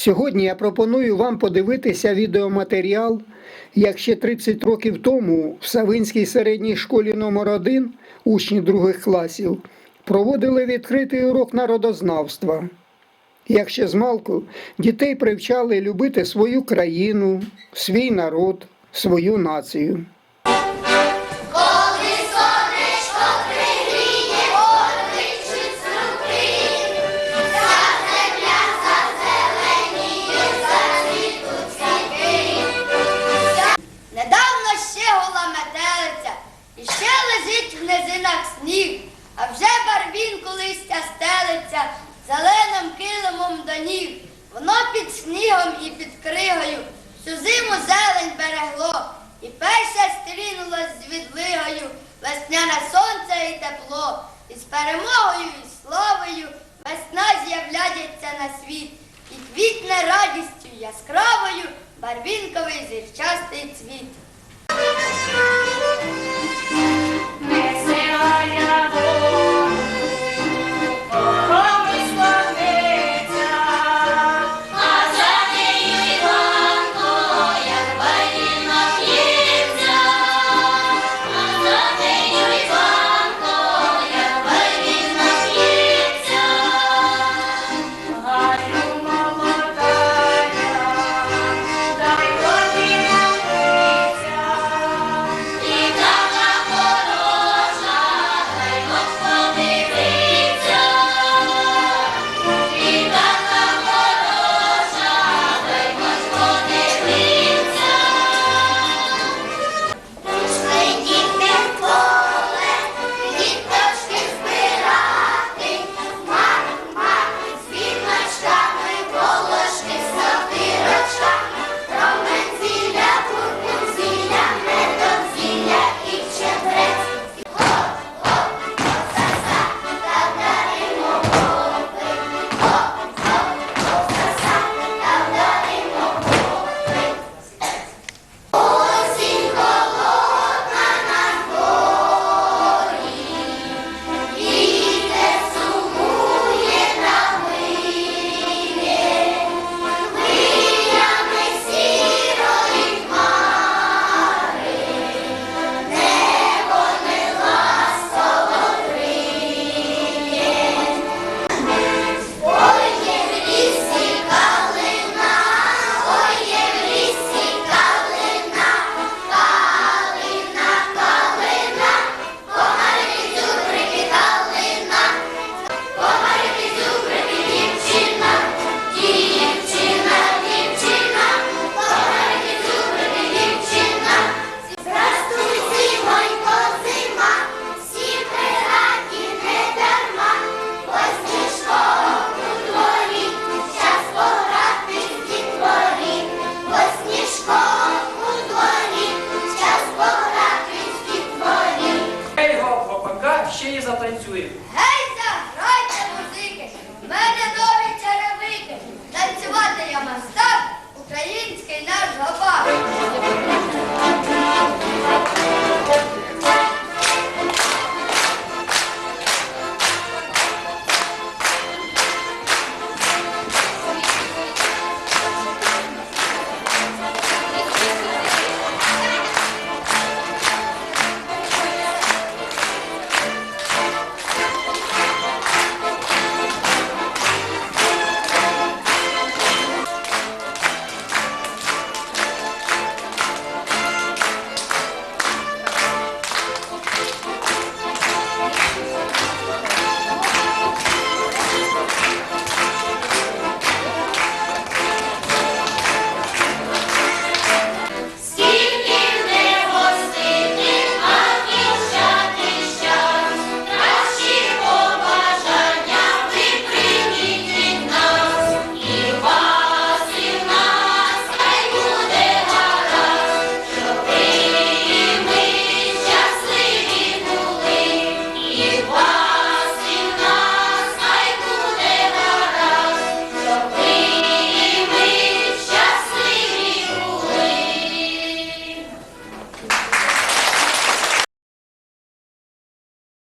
Сьогодні я пропоную вам подивитися відеоматеріал, як ще 30 років тому в Савинській середній школі номер 1 учні других класів проводили відкритий урок народознавства. Як ще змалку дітей привчали любити свою країну, свій народ, свою націю. В сніг, а вже барвінку листя стелиться, зеленим килимом до ніг. Воно під снігом і під кригою, всю зиму зелень берегло, і перше стрінулось з відлигою, весняне сонце і тепло, і з перемогою, і славою весна з'являється на світ, і квітне радістю яскравою барвінковий зірчастий цвіт. так ще й затанцюємо. Гей, заграйте, музики! В мене довгі черевики! Танцювати я мастер!